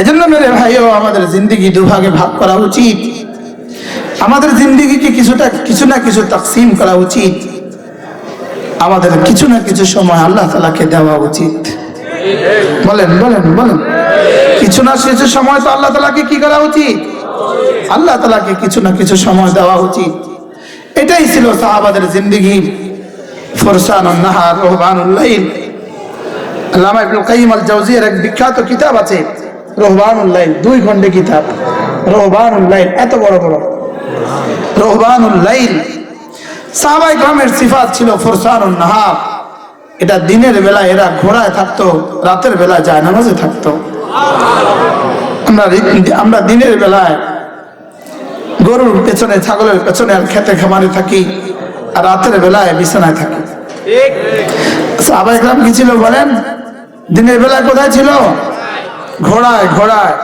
এজন্য মেরে ভাইও, আমাদের জিন্দিগি দুভাগে ভাগ করা উচিত। আমাদের জিন্দিগিকে কিছুটা, কিছু না কিছু তাকসিম করা উচিত। আমাদের কিছু না কিছু সময় আল্লাহ তালাকে দেওয়া উচিত। বলেন বলেন বলেন। কিছু না কিছু সময় তো আল্লাহ তালাকে কি করা উচিত? আল্লাহ তালাকে কিছু না কিছু সময় দেওয়া উচিত। এটাই ছিল সাহাবাদের জিন্দিগি। ফরসান নাহার রহবানুল্লাইল আল্লামা ইবনুল কাইয়িম আল এক বিখ্যাত কিতাব আছে। রহবানুল্লাইল দুই খণ্ডে কিতাব। রহবানুল্লাইল এত বড় বড়। রহবানুল্লাইল সাহাবাই গ্রামের সিফাত ছিল ফরসানুন নাহার এটা দিনের বেলা এরা ঘোড়ায় থাকতো রাতের বেলা যায় নামাজে থাকতো। আমরা আমরা দিনের বেলায় গরুর পেছনে ছাগলের পেছনে আর খেতে খামারে থাকি আর রাতের বেলায় বিছানায় থাকি। সাহাবাই গ্রাম কি ছিল বলেন? দিনের বেলায় কোথায় ছিল? ঘোড়ায় ঘোড়ায়।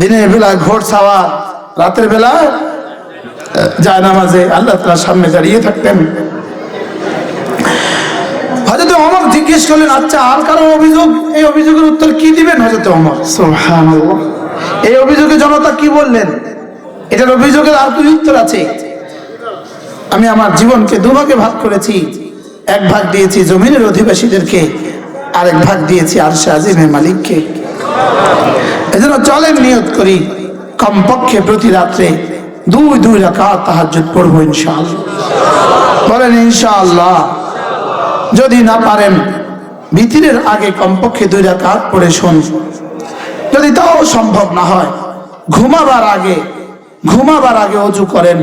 দিনের বেলায় ঘোড় সাওয়ার রাতের বেলায় যায় নামাজে, আল্লাহ তালার সামনে দাঁড়িয়ে থাকতেন। জিজ্ঞেস করলেন আচ্ছা আর কারও অভিযোগ? এই অভিযোগের উত্তর দিবেন এই অভিযোগে জনতা কি বললেন? এটার অভিযোগের আর উত্তর আছে। আমি আমার জীবনকে দুভাগে ভাগ করেছি। এক ভাগ দিয়েছি জমিনের অধিবাসীদেরকে, আরেক ভাগ দিয়েছি আরশে আজিমের মালিককে। এজন্য চলেন নিয়ত করি, কমপক্ষে প্রতি রাত্রে দুই দুই রাকাত তাহাজ্জুদ পড়ব ইনশাআল্লাহ। বলেন ইনশাআল্লাহ, যদি না পারেন, ভিতরের আগে কমপক্ষে দুই রাকাত পড়ে শোন। যদি তাও সম্ভব না হয়, ঘুমাবার আগে ঘুমাবার আগে অজু করেন।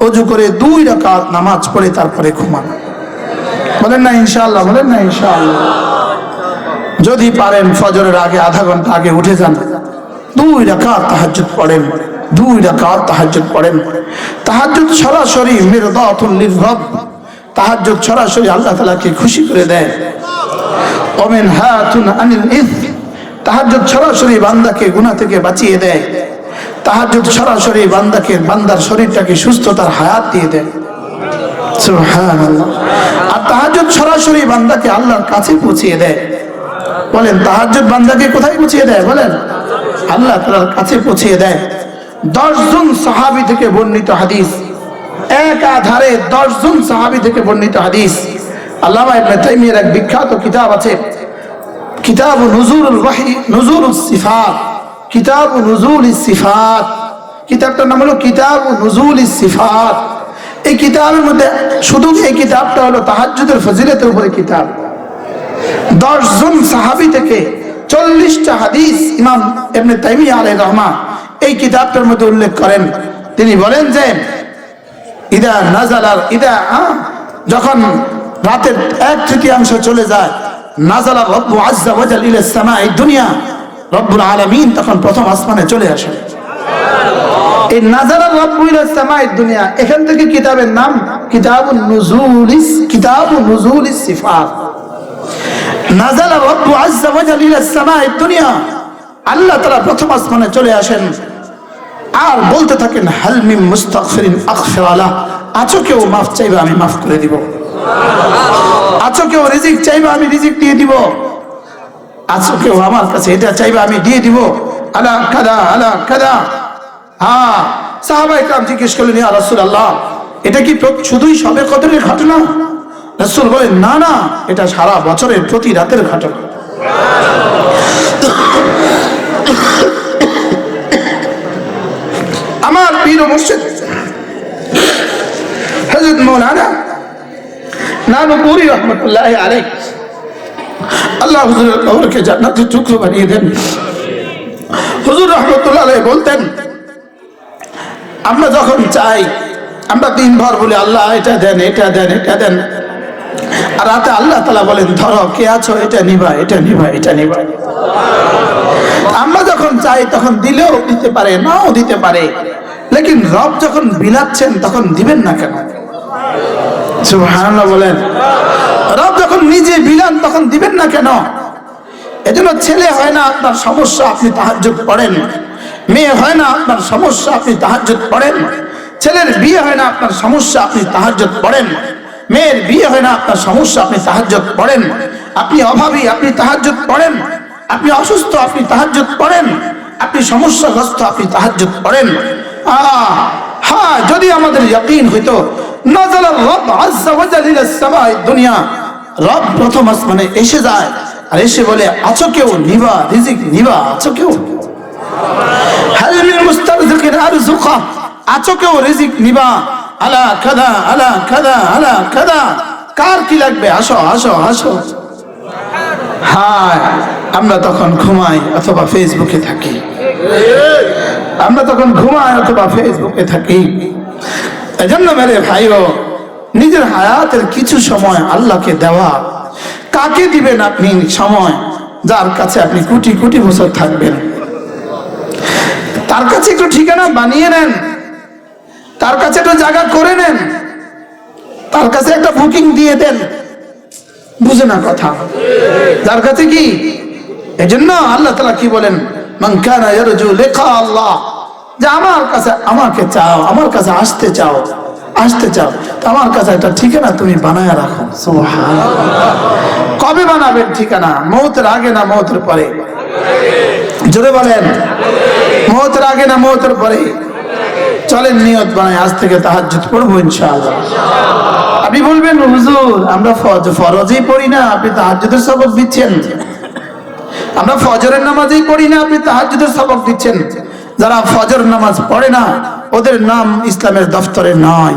অজু করে দুই রাকাত নামাজ পড়ে তারপরে ঘুমান। বলেন না ইনশাআল্লাহ, বলেন না ইনশাআল্লাহ। যদি পারেন ফজরের আগে আধা ঘণ্টা আগে উঠে যান। দুই রাকাত তাহাজ্জুদ পড়েন, দুই রাকাত তাহাজ্জুদ পড়েন। তাহাজ্জুদ সরাসরি মিরদাতুল লিরব তাহাজ্জুদ সরাসরি আল্লাহ তাআলাকে খুশি করে দেয়। তাহাজ্জুদ সরাসরি বান্দাকে গুনাহ থেকে বাঁচিয়ে দেয়। তাহাজ্জুদ সরাসরি বান্দাকে, বান্দার শরীরটাকে সুস্থতার হায়াত দিয়ে দেয়। আর তাহাজ্জুদ সরাসরি বান্দাকে আল্লাহর কাছে পৌঁছিয়ে দেয়। বলেন, তাহাজ্জুদ বান্দাকে কোথায় পৌঁছিয়ে দেয় বলেন? আল্লাহ তাআলার কাছে পৌঁছিয়ে দেয়। দশজন সাহাবী থেকে বর্ণিত হাদিস। এক আধারে দশজন সাহাবী থেকে বর্ণিত হাদিস। আল্লামা এক বিখ্যাত কিতাব আছে। কিতাব নুজুরুল ওয়াহি নুজুরুস সিফাত। কিতাব নুজুলিস সিফাত। কিতাবটার নাম হলো কিতাব নুজুলিস সিফাত। এই কিতাবের মধ্যে শুধু এই কিতাবটা হলো তাহাজ্জুদের ফজিলতের উপরে কিতাব। দশজন সাহাবি থেকে চল্লিশটা হাদিস ইমাম এমনি আলাই রহমান এই কিতাবটার মধ্যে উল্লেখ করেন। তিনি বলেন যে ইদা ইদা যখন রাতের এক তৃতীয়াংশ চলে যায় নাজালা রব্বু আজ্জা ওয়াজাল ইলা সামাই দুনিয়া রব্বুল আলামিন তখন প্রথম আসমানে চলে আসেন। এই নাজারা রব্বু ইলা সামাই দুনিয়া এখান থেকে কিতাবের নাম কিতাবুন নুজুলিস কিতাবুন নুজুলিস সিফাত। নাজালা রব্বু আজ্জা ওয়াজাল ইলা সামাই দুনিয়া। আল্লাহ তাআলা প্রথম আসমানে চলে আসেন। আর বলতে থাকেন হালমিম মুস্তাগফিরিন আগফির আলা। আছো কেউ মাফ চাইবে, আমি মাফ করে দিব। আছো কেউ রিজিক চাইবে, আমি রিজিক দিয়ে দিব। আছো কেউ আমার কাছে এটা চাইবে, আমি দিয়ে দিব। আলা কাদা আলা কাদা। হ্যাঁ সাহাবাই কাম জিজ্ঞেস করলেন রাসূলুল্লাহ, এটা কি শুধুই সবে কদরের ঘটনা? রাসূল বলেন, না না, এটা সারা বছরের প্রতি রাতের ঘটনা। আমার পীর ও মুর্শিদ, হযরত মৌলানা নানুপুরি রহমতুল্লাহ আলাইহ, আল্লাহ হুজুরের কবরকে জান্নাতের টুকরো বানিয়ে দেন। হুজুর রহমতুল্লাহ আলাইহ বলতেন, আমরা যখন চাই, আমরা দিনভর বলি, আল্লাহ এটা দেন এটা দেন এটা দেন। আর রাতে আল্লাহ তালা বলেন, ধরো, কে আছো? এটা নিবা এটা নিবা এটা নিবা। আমরা যখন চাই তখন দিলেও দিতে পারে, নাও দিতে পারে। লেকিন রব যখন বিলাচ্ছেন, তখন দিবেন না কেন? বলেন। রব যখন নিজে বিলান, তখন দিবেন না কেন? এজন্য ছেলে হয় না, আপনার সমস্যা, আপনি তাহাজ্জুদ পড়েন। মেয়ে হয় না, আপনার সমস্যা, আপনি তাহাজ্জুদ পড়েন। ছেলের বিয়ে হয় না, আপনার সমস্যা, আপনি তাহাজ্জুদ পড়েন। মেয়ের বিয়ে হয় না, আপনার সমস্যা, আপনি তাহাজ্জুদ পড়েন। আপনি অভাবী, আপনি তাহাজ্জুদ পড়েন। আপনি অসুস্থ, আপনি তাহাজ্জুদ পড়েন। আপনি সমস্যাগ্রস্ত, আপনি তাহাজ্জুদ পড়েন। হ্যাঁ যদি আমাদের ইয়াকিন হইতো রিজিক নিবা। আলা কাদা আলা কাদা আলা কাদা। কার কি লাগবে? আসো আসো আসো। হায়, আমরা তখন ঘুমাই অথবা ফেসবুকে থাকি। আমরা তখন ঘুমাই অথবা ফেসবুকে থাকি। এজন্য মেরে ভাইও, নিজের হায়াতের কিছু সময় আল্লাহকে দেওয়া। কাকে দিবেন আপনি সময়? যার কাছে আপনি কোটি কোটি বছর থাকবেন। তার কাছে একটু ঠিকানা বানিয়ে নেন। তার কাছে একটা জায়গা করে নেন। তার কাছে একটা বুকিং দিয়ে দেন। বুঝে না কথা। যার কাছে কি? এজন্য আল্লাহ তালা কি বলেন? ইয়ারজু লিকা আল্লাহ। যে আমার কাছে, আমাকে চাও, আমার কাছে আসতে চাও আসতে চাও। তো আমার কাছে একটা ঠিকানা তুমি বানায় রাখো। কবে বানাবেন ঠিকানা? মৌতের আগে না মৌতের পরে? জোরে বলেন। মৌতের আগে না মৌতের পরে? চলেন নিয়ত বানাই, আজ থেকে তাহাজ্জুদ পড়ব ইনশাআল্লাহ। আপনি বলবেন, হুজুর, আমরা ফরজেই পড়ি না, আপনি তাহাজ্জুদের সবক দিচ্ছেন। আমরা ফজরের নামাজেই পড়ি না, আপনি তাহাজ্জুদের সবক দিচ্ছেন। যারা ফজর নামাজ পড়ে না, ওদের নাম ইসলামের দফতরে নয়।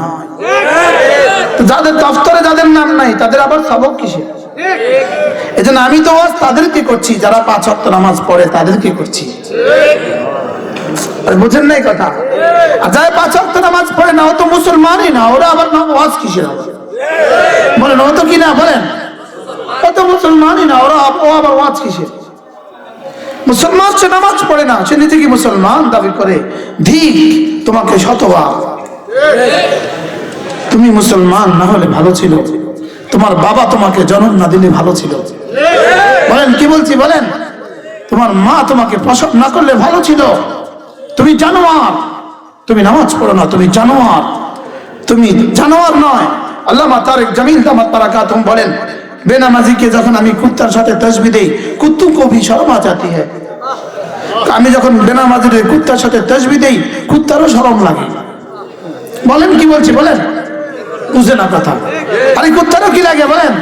যাদের দফতরে যাদের নাম নাই, তাদের আবার সবক কিসে? এজন্য আমি তো ওয়াজ তাদেরকে করছি? যারা পাঁচ ওয়াক্ত নামাজ পড়ে তাদেরকে করছি? বুঝেন নাই কথা? যারা পাঁচ নামাজ পড়ে না ও তো মুসলমানই না, ওরা আবার ওয়াজ কিসের বলেন, ও তো বলেন। ও তো মুসলমানই না, ওরা ও আবার ওয়াজ কিসের? মুসলমান সে নামাজ পড়ে না, সে নিজেকে মুসলমান দাবি করে। তোমাকে তুমি মুসলমান না হলে ভালো ছিল। তোমার বাবা তোমাকে জন্ম না দিলে ভালো ছিল। বলেন, কি বলছি, বলেন? তোমার মা তোমাকে প্রসব না করলে ভালো ছিল। তুমি জানোয়ার। তুমি নামাজ পড়ো না, তুমি জানোয়ার। তুমি জানোয়ার নয়। আল্লাহ তারেক তামাত বারাকাতুম বলেন, বেনামাজিকে যখন আমি কুত্তার সাথে তসবি দেই, কুত্তু কো ভি শর্মা চাতি আমি যখন বেনামাজির কুত্তার সাথে তসবি দেই, কুত্তারও শরম লাগে। বলেন কি বলছি, বলেন? বুঝে না কথা। আরে কুত্তারও কি লাগে, বলেন?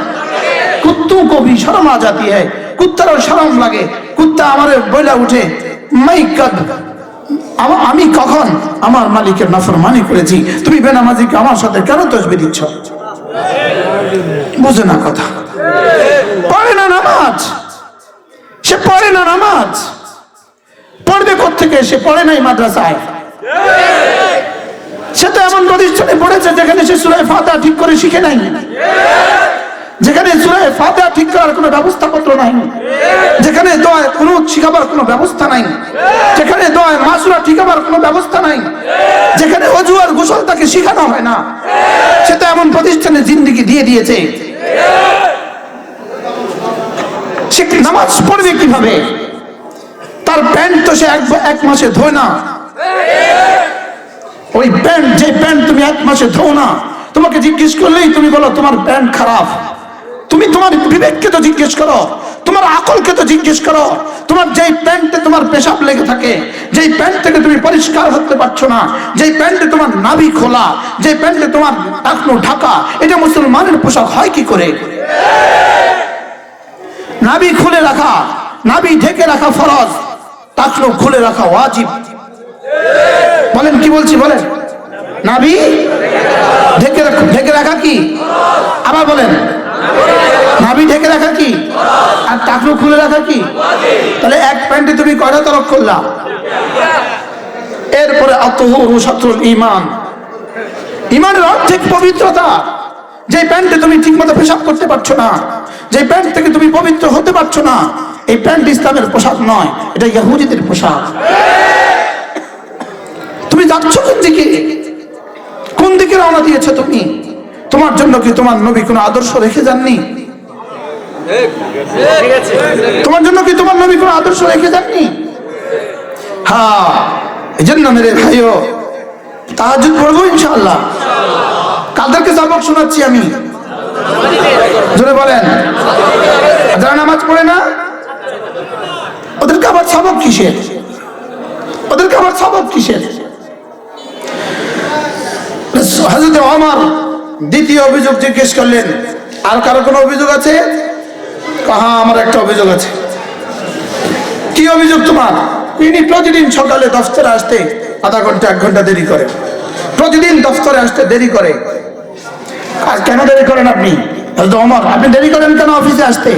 কুত্তু কবি শরমা জাতি হয় কুত্তারও শরম লাগে। কুত্তা আমার বইলা উঠে মাই কদ আমা- কখন আমার মালিকের নাফরমানি করেছি? তুমি বেনামাজিকে আমার সাথে কেন তসবি দিচ্ছ? বুঝে না কথা। পড়ে না নামাজ। সে পড়ে না নামাজ। পড়বে থেকে সে পড়ে নাই মাদ্রাসায়। সে তো এমন প্রতিষ্ঠানে পড়েছে যেখানে সে সুরায় ফাতা ঠিক করে শিখে নাই। যেখানে সুরায় ফাতা ঠিক করার কোনো ব্যবস্থাপত্র নাই। যেখানে দোয়ায় কোনো শিখাবার কোনো ব্যবস্থা নাই। যেখানে দোয়ায় মাসুরা ঠিকাবার কোনো ব্যবস্থা নাই। যেখানে অজু আর গোসল তাকে শিখানো হয় না। সে তো এমন প্রতিষ্ঠানে জিন্দিগি দিয়ে দিয়েছে। সে নামাজ পড়বে কীভাবে? তার প্যান্ট তো সে এক মাসে ধোয় না। ওই প্যান্ট, যে প্যান্ট তুমি এক মাসে ধো না, তোমাকে জিজ্ঞেস করলেই তুমি বলো, তোমার প্যান্ট খারাপ। তুমি তোমার বিবেককে তো জিজ্ঞেস করো, তোমার আকলকে তো জিজ্ঞেস করো, তোমার যেই প্যান্টে তোমার পেশাব লেগে থাকে, যেই প্যান্ট থেকে তুমি পরিষ্কার হতে পারছ না, যেই প্যান্টে তোমার নাভি খোলা, যেই প্যান্টে তোমার টাকনো ঢাকা, এটা মুসলমানের পোশাক হয় কি করে? নাভি খুলে রাখা, নাভি ঢেকে রাখা ফরজ, টাকনো খুলে রাখা ওয়াজিব। বলেন কি বলছি, বলেন। নাভি? ঢেকে রাখ- ঢেকে রাখা কি? আবার বলেন। নাভি ঢেকে রাখা কি? আর টাকলু খুলে রাখা কি? তাহলে এক প্যান্টে তুমি কয়টা তরক করলা? এরপরে ইমান ইমানের অর্ধেক পবিত্রতা। যে প্যান্টে তুমি ঠিকমতো পেশাব করতে পারছ না, যে প্যান্ট থেকে তুমি পবিত্র হতে পারছ না, এই প্যান্ট ইসলামের পোশাক নয়, এটা ইয়াহুদিদের পোশাক। তুমি যাচ্ছ কোন দিকে? কোন দিকে রওনা দিয়েছ তুমি? তোমার জন্য কি তোমার নবী কোনো আদর্শ রেখে যাননি? তোমার জন্য কি তোমার নবী কোনো আদর্শ রেখে যাননি? হ্যাঁ এই জন্য মেরে ভাইও তাহাজুদ পড়ব ইনশাআল্লাহ। কাদেরকে সবক শোনাচ্ছি আমি? জোরে বলেন। যারা নামাজ পড়ে না, ওদেরকে আবার সবক কিসের? ওদেরকে আবার সবক কিসের? হাজরত আমার দ্বিতীয় অভিযোগ জিজ্ঞেস করলেন, আর কারও কোনো অভিযোগ আছে? হ্যাঁ আমার একটা অভিযোগ আছে। কি অভিযোগ তোমার? ইনি প্রতিদিন সকালে দফতরে আসতে আধা ঘণ্টা, এক ঘণ্টা দেরি করে। প্রতিদিন দফতরে আসতে দেরি করে? আর কেন দেরি করেন আপনি? অমর আপনি দেরি করেন কেন অফিসে আসতে?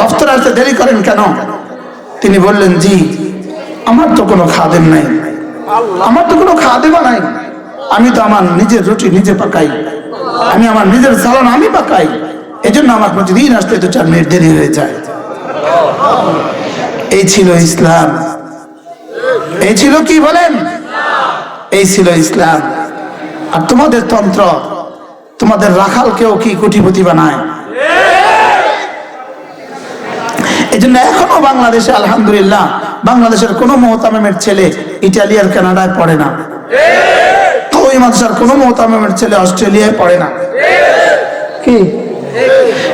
দফতরে আসতে দেরি করেন কেন? তিনি বললেন, জি, আমার তো কোনো খাদেম নাই। আমার তো কোনো খাদেমা নাই। আমি তো আমার নিজের রুটি নিজে পাকাই। আমি আমার নিজের চালন আমি পাকাই। এই জন্য আমার প্রতিদিন আসতে দু চার মিনিট দেরি হয়ে যায়। এই ছিল ইসলাম। এই ছিল কি বলেন? এই ছিল ইসলাম। আর তোমাদের তন্ত্র, তোমাদের রাখালকেও কি কোটিপতি বানায়? এই জন্য এখনও বাংলাদেশে, আলহামদুলিল্লাহ, বাংলাদেশের কোনো মোহতামের ছেলে ইটালি আর কানাডায় পড়ে না। ওই মাদ্রাসার কোনো মোহতামের ছেলে অস্ট্রেলিয়ায় পড়ে না। কি?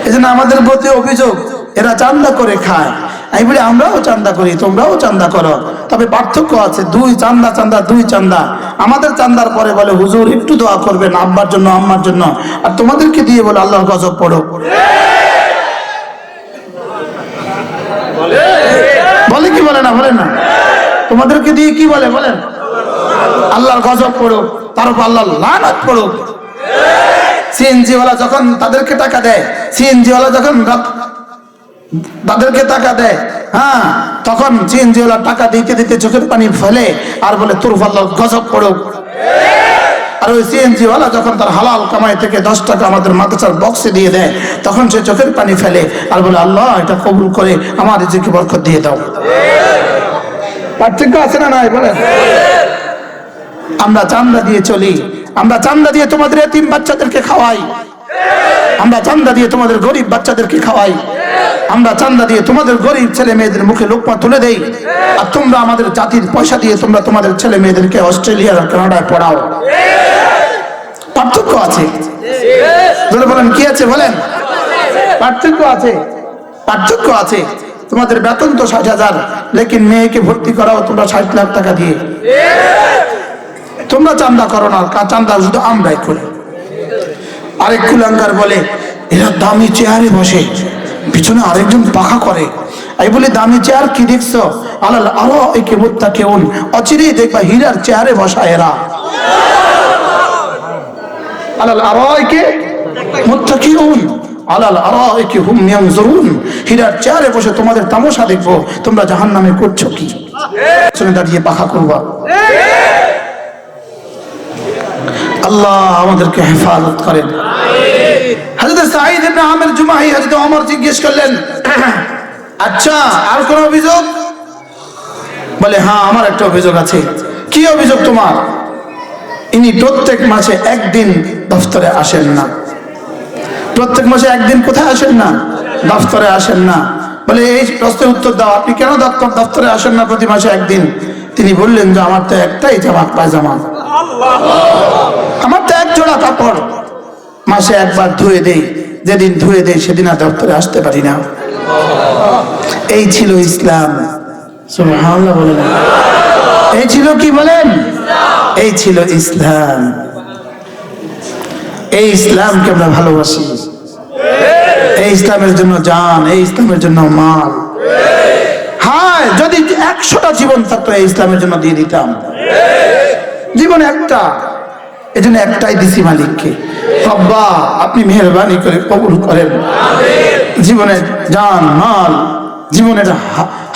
এই জন্য আমাদের প্রতি অভিযোগ, এরা চান্দা করে খায়। আমরাও চান্দা করি, তোমরাও চান্দা করো। তবে পার্থক্য আছে, দুই চান্দা চান্দা, দুই চান্দা। আমাদের চান্দার পরে বলে, হুজুর, একটু দোয়া করবেন আব্বার জন্য, আম্মার জন্য। আর তোমাদেরকে দিয়ে বলে, আল্লাহর গজব পড়ো। বলে কি বলে না বলে না? তোমাদেরকে দিয়ে কি বলে, বলেন? আল্লাহর গজব পড়ো তার উপর আল্লাহ লানত পড়ো সিএনজি ওয়ালা যখন তাদেরকে টাকা দেয় সিএনজি ওয়ালা যখন তাদেরকে টাকা দেয় হ্যাঁ তখন সিএনজি ওয়ালা টাকা দিতে দিতে চোখের পানি ফেলে আর বলে, তোর আল্লাহ গজব পড়ো আর ওই সিএনজি ওয়ালা যখন তার হালাল কামাই থেকে দশ টাকা আমাদের মাদ্রাসার বক্সে দিয়ে দেয়, তখন সে চোখের পানি ফেলে আর বলে, আল্লাহ, এটা কবুল করে আমার রিজিকে বরকত দিয়ে দাও। পার্থক্য আছে না নাই বলেন আমরা চান্দা দিয়ে চলি। আমরা চান্দা দিয়ে তোমাদের এতিম বাচ্চাদেরকে খাওয়াই। আমরা চান্দা দিয়ে তোমাদের গরিব বাচ্চাদেরকে খাওয়াই। আমরা চান্দা দিয়ে তোমাদের গরিব ছেলে মেয়েদের মুখে লোকমা তুলে দেই। আর তোমরা আমাদের জাতির পয়সা দিয়ে তোমরা তোমাদের ছেলে মেয়েদেরকে অস্ট্রেলিয়া কানাডায় পড়াও। পার্থক্য আছে? বলেন, কি আছে বলেন? পার্থক্য আছে। পার্থক্য আছে। তোমাদের বেতন তো ষাট হাজার, লেকিন মেয়েকে ভর্তি করাও তোমরা ষাট লাখ টাকা দিয়ে। তোমরা চান্দা করো না চান্দা শুধু আমরাই করি। আরেক কুলাঙ্গার বলে, এরা দামি চেয়ারে বসে, পিছনে আরেকজন পাখা করে। আমি বলি, দামি চেয়ার কি দেখছ? আলাল আরও একে মুত্তা কেউন। অচিরেই দেখবা হীরার চেয়ারে বসা এরা। আলাল আরও একে মুত্তা কেউন। আলাল আরও একে হুম ইয়ানজুরুন হীরার চেয়ারে বসে তোমাদের তামাশা দেখব। তোমরা জাহান্নামে করছ কি? পিছনে দাঁড়িয়ে পাখা করবা। আল্লাহ আমাদেরকে হেফাজত করেন। আচ্ছা হ্যাঁ প্রত্যেক মাসে একদিন দফতরে আসেন না। প্রত্যেক মাসে একদিন কোথায় আসেন না? দফতরে আসেন না। বলে, এই প্রশ্নের উত্তর দাও, আপনি কেন দপ্তর দফতরে আসেন না প্রতি মাসে একদিন? তিনি বললেন যে, আমার তো একটাই জামা পায়জামা। আমার তো এক জোড়া কাপড়। মাসে একবার ধুয়ে দেই, যেদিন ধুয়ে দেই সেদিন আর দপ্তরে আসতে পারি না। এই ছিল ইসলাম। বলেন। এই ছিল কি বলেন? এই ছিল ইসলাম। এই ইসলামকে আমরা ভালোবাসি। এই ইসলামের জন্য জান, এই ইসলামের জন্য মাল। হ্যাঁ যদি একশোটা জীবন থাকতো, এই ইসলামের জন্য দিয়ে দিতাম। জীবন একটা। এই জন্য একটাই দিছি মালিককে। রব্বা, আপনি মেহরবানি করে কবুল করেন। জীবনের জান, মাল জীবনের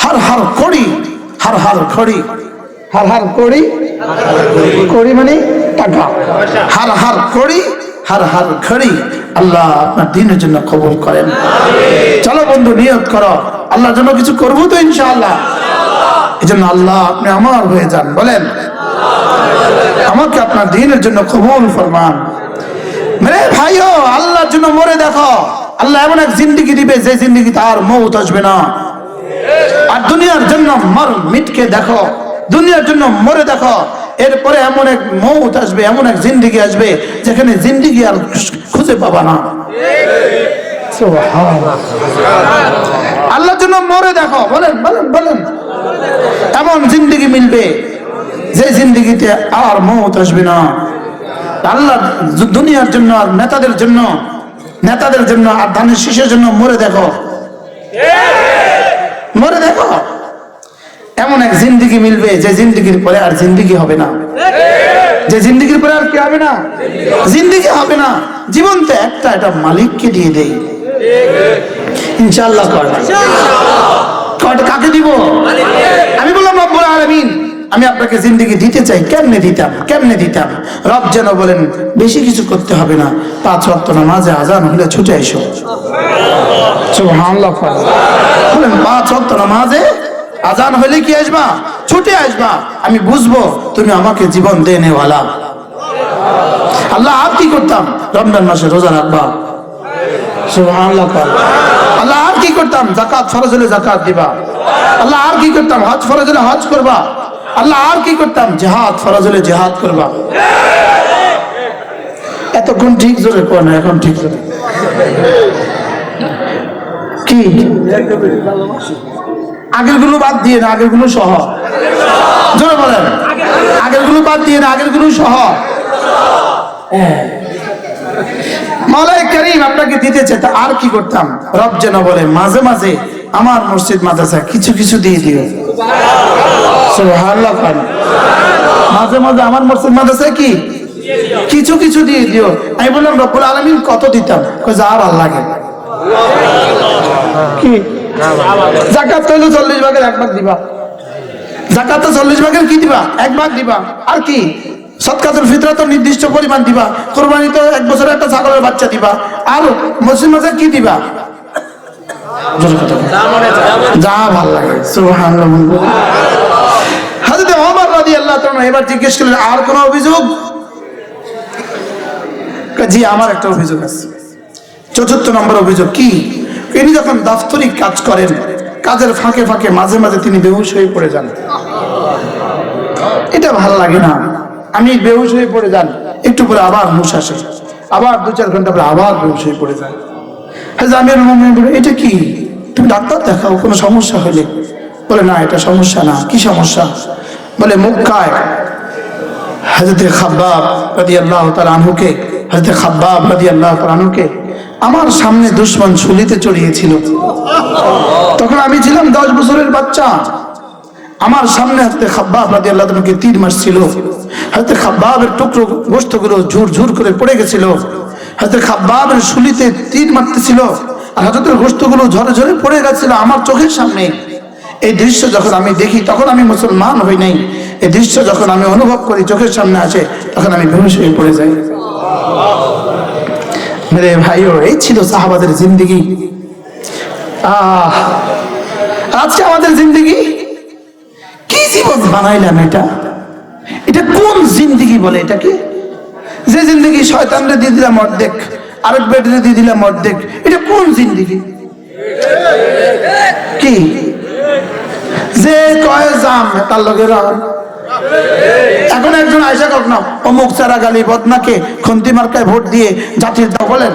হার হার করি, হার হার খড়ি হার হার করি? করি মানে টাকা। হার হার করি, হার হার খড়ি আল্লাহ আপনার দিনের জন্য কবুল করেন। চলো বন্ধু নিয়ত করো। আল্লাহর জন্য কিছু করব তো ইনশাআল্লাহ। এই জন্য আল্লাহ আপনি আমার হয়ে যান, বলেন। আমাকে আপনার দিনের জন্য কবুল ফরমান। মেরে ভাইও, আল্লাহর জন্য মরে দেখো। আল্লাহ এমন এক জিন্দিগি দিবে, যে জিন্দিগি তার মৌত আসবে না। আর দুনিয়ার জন্য মর মিটকে দেখো। দুনিয়ার জন্য মরে দেখো। এরপরে এমন এক মৌত আসবে, এমন এক জিন্দিগি আসবে, যেখানে জিন্দিগি আর খুঁজে পাবা না। আল্লাহর জন্য মরে দেখো। বলেন বলেন বলেন। এমন জিন্দগি মিলবে। যে জিন্দগিতে আর মৌত আসবে না। আল্লাহ দুনিয়ার জন্য আর নেতাদের জন্য নেতাদের জন্য আর ধানের শীষের জন্য মরে দেখো। মরে দেখো। এমন এক জিন্দগি মিলবে যে জিন্দগির পরে আর জিন্দগি হবে না। যে জিন্দগির পরে আর কি হবে না? জিন্দগি হবে না। জীবন তো একটা এটা মালিককে দিয়ে দেই। ইনশাল্লাহ কাকে দিব? আমি বললাম রব্বুল আলামিন। আমি আপনাকে জিন্দগি দিতে চাই, কেমনে দিতাম কেমনে দিতাম? রব যেন বলেন, বেশি কিছু করতে হবে না, পাঁচ ওয়াক্ত নামাজে আজান হলে ছুটে এসো। বলেন, পাঁচ ওয়াক্ত নামাজে আজান হলে কি আসবা? ছুটে আসবা। আমি বুঝব, তুমি আমাকে জীবন দেনেওয়ালা। আল্লাহ, আর কি করতাম? রমজান মাসে রোজা রাখবা। আল্লাহ, আর কি করতাম? জাকাত ফরজ হলে জাকাত দিবা। আল্লাহ, আর কি করতাম? হজ, ফরজ হলে হজ করবা। আল্লাহ আর কি করতাম? জেহাদ ফরজ হলে জেহাদ করবা। এতক্ষণ ঠিক জোরে কোন এখন ঠিক জোরে। কি? আগেরগুলো বাদ দিয়ে না আগেরগুলো সহ। জোরে বলেন। আগেরগুলো বাদ দিয়ে না আগেরগুলো সহ। মালাই করিম আপনাকে দিতেছে, তা আর কি করতাম? রব যেন বলে, মাঝে মাঝে আমার মসজিদ মাদ্রাসা কিছু কিছু দিয়ে দিও। সুবহানাল্লাহ। মাঝে মাঝে আমার মসজিদ মাদ্রাসায় কি? কিছু কিছু দিয়ে দিও। আমি বললাম রব্বুল আলমিন কত দিতাম? যা ভালো লাগে। কি? জাকাত হইল চল্লিশ ভাগের এক ভাগ দিবা। জাকাত তো চল্লিশ ভাগের কি দিবা? এক ভাগ দিবা। আর কি? সৎকাতুল ফিতরা তো নির্দিষ্ট পরিমাণ দিবা। কোরবানি তো এক বছরের একটা ছাগলের বাচ্চা দিবা। আর মুসলিম মাঝে কি দিবা। যা ভালো লাগে। সুবহানাল্লাহ হাজরত ওমর রাদিয়াল্লাহু তাআলা এবার জিজ্ঞেস করলেন, আর কোন অভিযোগ? আমার একটা অভিযোগ আছে। চতুর্থ নম্বর অভিযোগ কি? যখন দাপ্তরিক কাজ করেন, কাজের ফাঁকে ফাঁকে মাঝে মাঝে তিনি বেহুশ হয়ে পড়ে যান। এটা ভালো লাগে না। আমি বেহুশ হয়ে পড়ে যান। একটু পরে আবার হুশ আসে। আবার দু চার ঘণ্টা পরে আবার বেহুশ হয়ে পড়ে যান হ্যাঁ আমি এটা কি? তুমি ডাক্তার দেখাও, কোনো সমস্যা হলে? বলে, না, এটা সমস্যা না। কি সমস্যা? বলে মুক্কায় হজরত খাব্বাব রাদি আল্লাহ আনহুকে হজরত খাব্বাব রাদি আল্লাহ আনহুকে আমার সামনে দুশ্মন শুলিতে চড়িয়েছিল। তখন আমি ছিলাম দশ বছরের বাচ্চা। আমার সামনে হাতে খাব্বাব রাদি আল্লাহ তাআলাকে তীর মারছিল হাতে খাব্বাবের টুকরো গোস্তগুলো ঝুর ঝুর করে পড়ে গেছিল। হাতে খাব্বাবের শুলিতে তীর মারতেছিল আর হাতের গোস্তগুলো ঝরে ঝরে পড়ে গেছিল আমার চোখের সামনে। এই দৃশ্য যখন আমি দেখি, তখন আমি মুসলমান হই নাই। এই দৃশ্য যখন আমি অনুভব করি, চোখের সামনে আসে, তখন আমি বেহুশ হয়ে পড়ে যাই। মেরে ভাইও, এই ছিল সাহাবাদের জিন্দিগি। আহ, আজকে আমাদের জিন্দিগি? কি জীবন বানাইলাম এটা? এটা কোন জিন্দিগি বলে এটাকে? যে জিন্দিগি শয়তানরে দিয়ে দিলাম অর্ধেক আরেক বেডরে দিয়ে দিলাম অর্ধেক, এটা কোন জিন্দিগি? কি? যে কয় জাম, তার লগে এখন একজন আয়সা কখনো অমুক চারা গালি বদনাকে খন্তি মার্কায় ভোট দিয়ে জাতির দাও বলেন,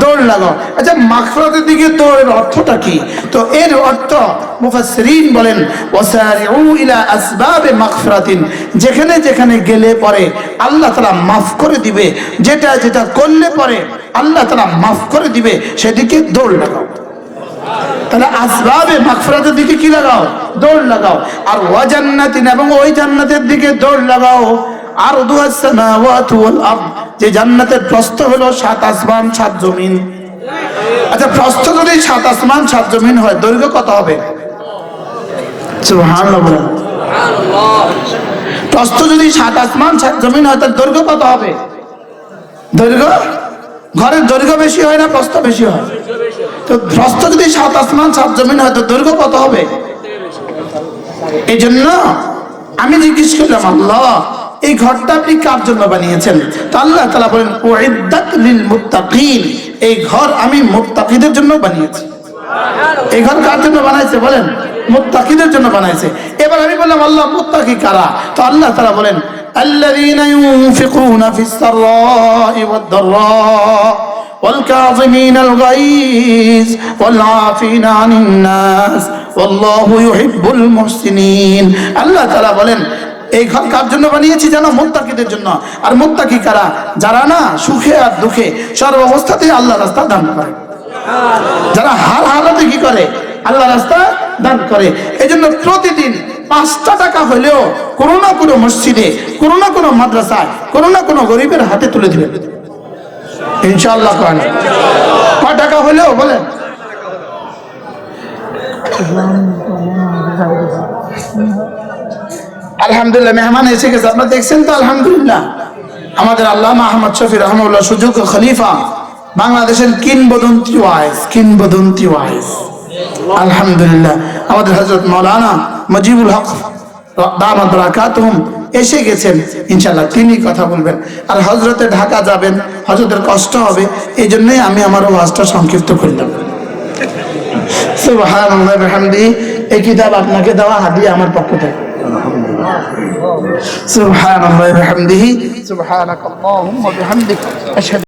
দৌড় লাগাও আচ্ছা মাখরাতের দিকে দৌড়ের অর্থটা কি? তো এর অর্থ মুফাসসিরিন বলেন, ওয়াসারিউ ইলা আসবাবে মাগফিরাতিন যেখানে যেখানে গেলে পরে আল্লাহ তাআলা মাফ করে দিবে, যেটা যেটা করলে পরে আল্লাহ তাআলা মাফ করে দিবে, সেদিকে দৌড় লাগাও। তাহলে আসবাবে মাগফিরাতের দিকে কি লাগাও? দৌড় লাগাও। আর ওয়া জান্নাতিন এবং ওই জান্নাতের দিকে দৌড় লাগাও। আর যে জান্নাতের প্রস্থ হলো সাত আসমান, সাত জমিন। আচ্ছা প্রস্থ যদি সাত আসমান, সাত জমিন হয়, দৈর্ঘ্য কত হবে? প্রস্থ যদি সাত আসমান, সাত জমিন হয় তার দৈর্ঘ্য কত হবে? দৈর্ঘ্য? ঘরের দৈর্ঘ্য বেশি হয় না, প্রস্থ বেশি হয়? তো ধ্বস্ত যদি সাত আসমান, সাত জমিন হয়তো দৈর্ঘ্য কত হবে? এই জন্য আমি জিজ্ঞেস করলাম, আল্লাহ, এই ঘরটা আপনি কার জন্য বানিয়েছেন? তো আল্লাহ তালা বলেন লিল মুত্তাকিন। এই ঘর আমি মুত্তাকিদের জন্য বানিয়েছি। এই ঘর কার জন্য বানাইছে বলেন? মুত্তাকিদের জন্য বানাইছে। এবার আমি বললাম, আল্লাহ, মুত্তাকি কারা? তো আল্লাহ তারা বলেন আল্লাহ ينفقون في السراء والضراء والكاظمين الغيظ والعافين عن الناس والله يحب المحسنين আল্লাহ তাআলা বলেন এই ঘর কার জন্য বানিয়েছি জানো মুত্তাকিদের জন্য আর মুত্তাকি কারা যারা না সুখে আর দুঃখে সর্ব অবস্থাতেই আল্লাহ রাস্তা দান করে যারা হার হালাতে কি করে আল্লাহ রাস্তা দান করে এই জন্য প্রতিদিন পাঁচটা টাকা হলেও কোনো না কোনো মসজিদে কোনো না কোনো মাদ্রাসায় কোনো না কোনো গরিবের হাতে তুলে দিবেন ইনশাআল্লাহ কয় না। কয় টাকা হলেও, বলেন। আলহামদুলিল্লাহ, মেহমান এসে গেছে। আপনারা দেখছেন তো, আলহামদুলিল্লাহ। আমাদের আল্লাহ আহমদ শফি রহমুল্লাহ সুযোগ খলিফা। বাংলাদেশের কিংবদন্তি ওয়াইস কিংবদন্তি ওয়াইস আলহামদুলিল্লাহ। আমাদের হজরত মৌলানা মজিবুল হক এসে গেছেন। ইনশাল্লাহ তিনি কথা বলবেন। আর হজরতে ঢাকা যাবেন হজরতের কষ্ট হবে এই জন্যই আমি আমার ওয়াজটা সংক্ষিপ্ত করলাম। বিহামদিহি এই কিতাব আপনাকে দেওয়া হাদিয়া আমার পক্ষ থেকে। সুবহানাল্লাহ, বিহামদিহি সুবহানাকাল্লাহুম্মা বিহামদিক